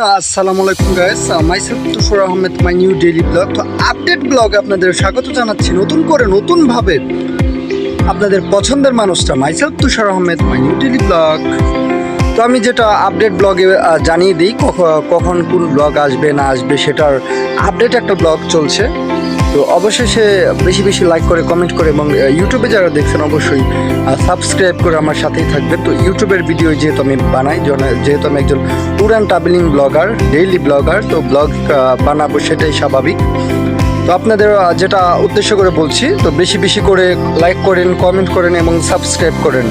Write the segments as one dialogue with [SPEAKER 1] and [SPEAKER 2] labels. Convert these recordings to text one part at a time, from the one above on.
[SPEAKER 1] আসসালামু আলাইকুম guys myself Tushar Ahmed my new daily vlog তো আপডেট ব্লগ আপনাদের স্বাগত জানাচ্ছি। নতুন করে নতুনভাবে আপনাদের পছন্দের মানুষটা myself Tushar Ahmed my new daily vlog তো আমি যেটা আপডেট ব্লগে জানিয়ে দিই, কখ- কখন কোন ব্লগ আসবে, না আসবে, সেটার আপডেট একটা ব্লগ চলছে। তো অবশেষে বেশি বেশি লাইক করে কমেন্ট করে এবং ইউটিউবে যারা দেখছেন অবশ্যই সাবস্ক্রাইব করে আমার সাথেই থাকবে। তো ইউটিউবের ভিডিও যেহেতু আমি বানাই যেহেতু আমি একজন tour and travelling vlogger daily vlogger তো ব্লগ বানাবো সেটাই স্বাভাবিক। তো আপনাদের যেটা উদ্দেশ্য করে বলছি, তো বেশি বেশি করে লাইক করেন কমেন্ট করেন এবং সাবস্ক্রাইব করেন।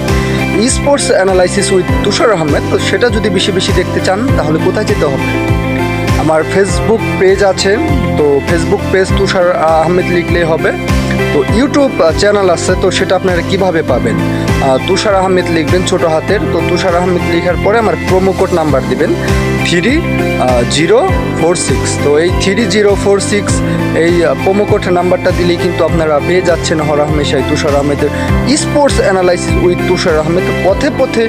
[SPEAKER 1] Sports analysis with Tushar Ahmed, তো সেটা যদি বেশি বেশি দেখতে চান, তাহলে কোথায় যেতে হবে? আমার ফেসবুক পেজ আছে তো ফেসবুক পেজ তুষার আহমেদ লিখলেই হবে। তো ইউটিউব চ্যানেল আছে, তো সেটা আপনারা কীভাবে পাবেন? তুষার আহমেদ লিখবেন ছোট হাতের, তো তুষার আহমেদ লেখার পরে আমার প্রোমো কোড নাম্বার দিবেন থ্রি জিরো ফোর সিক্স তো এই থ্রি জিরো ফোর সিক্স এই প্রোমো কোড নাম্বারটা দিলেই কিন্তু আপনারা পেয়ে যাচ্ছেন হর হামেশাই তুষার আহমেদের sports analysis with Tushar Ahmed. পথে পথে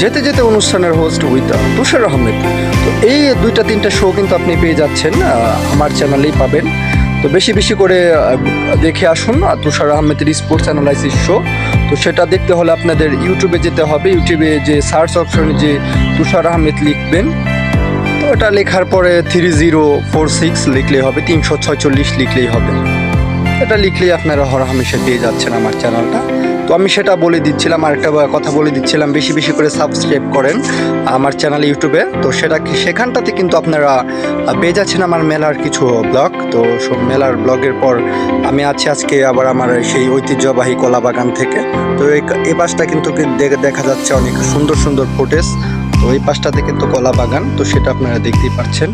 [SPEAKER 1] যেতে যেতে অনুষ্ঠানের হোস্ট উইথ তুষার আহমেদ। তো এই দুইটা, তিনটা শো কিন্তু আপনি পেয়ে যাচ্ছেন আমার চ্যানেলেই পাবেন। তো বেশি বেশি করে দেখে আসুন তুষার আহমেদের স্পোর্টস অ্যানালাইসিস শো তো সেটা দেখতে হলে আপনাদের ইউটিউবে যেতে হবে। ইউটিউবে যে সার্চ অপশনে যে তুষার আহমেদ লিখবেন, তো এটা লেখার পরে থ্রি জিরো ফোর সিক্স লিখলেই হবে, তিনশো ছয়চল্লিশ লিখলেই হবে। এটা লিখলেই আপনারা হর হামেশা পেয়ে যাচ্ছেন আমার চ্যানেলটা তো আমি সেটা বলে দিচ্ছিলাম আর একটা কথা বলে দিচ্ছিলাম, বেশি বেশি করে সাবস্ক্রাইব করেন আমার চ্যানেল ইউটিউবে তো সেটা সেখানটাতে কিন্তু আপনারা পেয়ে যাচ্ছেন আমার মেলার কিছু ব্লগ তো সব মেলার ব্লগের পর আমি আছি আজকে আবার আমার সেই ঐতিহ্যবাহী কলা বাগান থেকে। তো এই পাশটা কিন্তু দেখে- দেখা যাচ্ছে অনেক সুন্দর সুন্দর ফুটেজ তো এই পাশটাতে কিন্তু কলা বাগান তো সেটা আপনারা দেখতেই পাচ্ছেন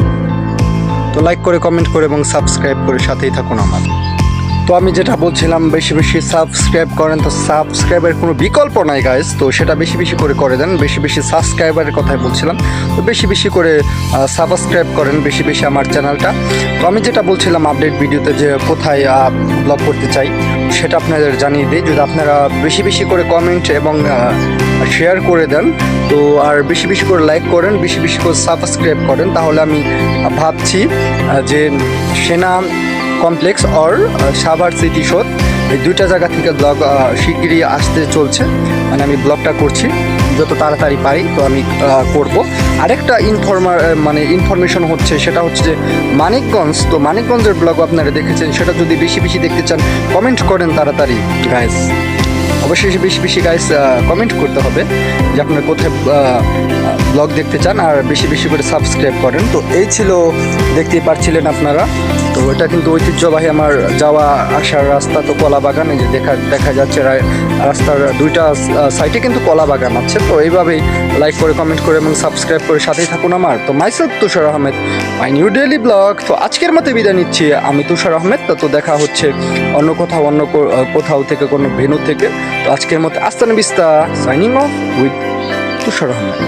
[SPEAKER 1] তো লাইক করে কমেন্ট করে এবং সাবস্ক্রাইব করে সাথেই থাকুন আমার। তো আমি যেটা বলছিলাম, বেশি বেশি সাবস্ক্রাইব করেন। তো সাবস্ক্রাইবের কোনো বিকল্প নাই গাইস তো সেটা বেশি বেশি করে করে দেন। বেশি বেশি সাবস্ক্রাইবারের কথাই বলছিলাম। তো বেশি বেশি করে সাবস্ক্রাইব করেন বেশি বেশি আমার চ্যানেলটা তো আমি যেটা বলছিলাম আপডেট ভিডিওতে যে কোথায় ব্লগ করতে চাই, সেটা আপনাদের জানিয়ে দিই। যদি আপনারা বেশি বেশি করে কমেন্ট এবং শেয়ার করে দেন, তো আর বেশি বেশি করে লাইক করেন, বেশি বেশি করে সাবস্ক্রাইব করেন, তাহলে আমি ভাবছি যে সেনা কমপ্লেক্স অর সাভার সিটি শোধ এই দুইটা জায়গা থেকে ব্লগ শিগগিরই আসতে চলছে। মানে আমি ব্লগটা করছি। যত তাড়াতাড়ি পারি তো আমি আহ, করব। আরেকটা ইনফরমার মানে ইনফরমেশন হচ্ছে সেটা হচ্ছে যে মানিকগঞ্জ তো মানিকগঞ্জের ব্লগ আপনারা দেখেছেন সেটা যদি বেশি বেশি দেখতে চান কমেন্ট করেন তাড়াতাড়ি গাইস অবশ্যই বেশি বেশি গাইস কমেন্ট করতে হবে যে আপনারা কোথায় ব্লগ দেখতে চান আর বেশি বেশি করে সাবস্ক্রাইব করেন। তো এই ছিল দেখতেই পারছিলেন আপনারা। তো এটা কিন্তু ঐতিহ্যবাহী আমার যাওয়া আসার রাস্তা তো কলা বাগান যে দেখা দেখা যাচ্ছে রাস্তার দুইটা সাইডে কিন্তু কলা বাগান আছে। তো এইভাবেই লাইক করে কমেন্ট করে এবং সাবস্ক্রাইব করে সাথেই থাকুন আমার। তো myself Tushar Ahmed my new daily vlog তো আজকের মতো বিদায় নিচ্ছি। আমি তুষার আহমেদ, তো দেখা হচ্ছে অন্য কোথাও অন্য কোথাও থেকে, কোনো ভেনু থেকে। তো আজকের মতো আস্তান বিস্তা signing off with Tushar Ahmed.